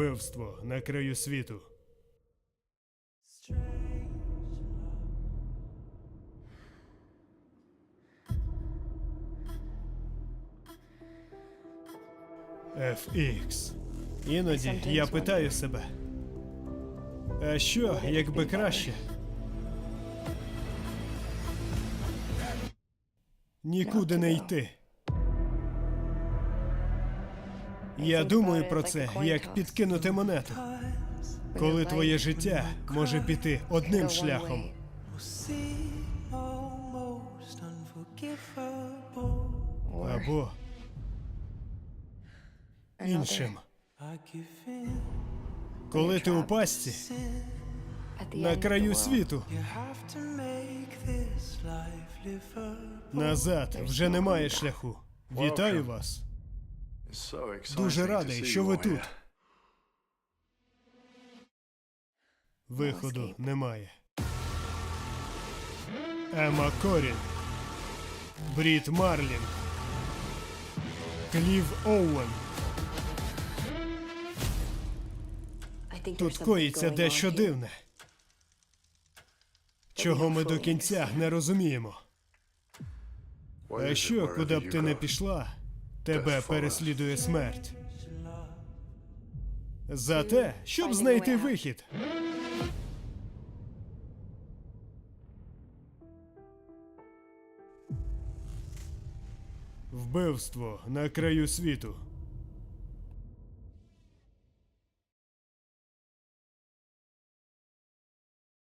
Вбивство на краю світу. FX. Іноді я питаю себе. А що, якби краще? Нікуди не йти. Я думаю про це, як підкинути монету, коли твоє життя може піти одним шляхом, або іншим. Коли ти у пастці на краю світу, назад вже немає шляху. Вітаю вас. Дуже радий, що ви тут. Виходу немає. Ема Корін. Брід Марлін. Клів Оуен. Тут коїться дещо дивне. Чого ми до кінця не розуміємо. А що, куди б ти не пішла, тебе переслідує смерть. За те, щоб знайти вихід. Вбивство на краю світу.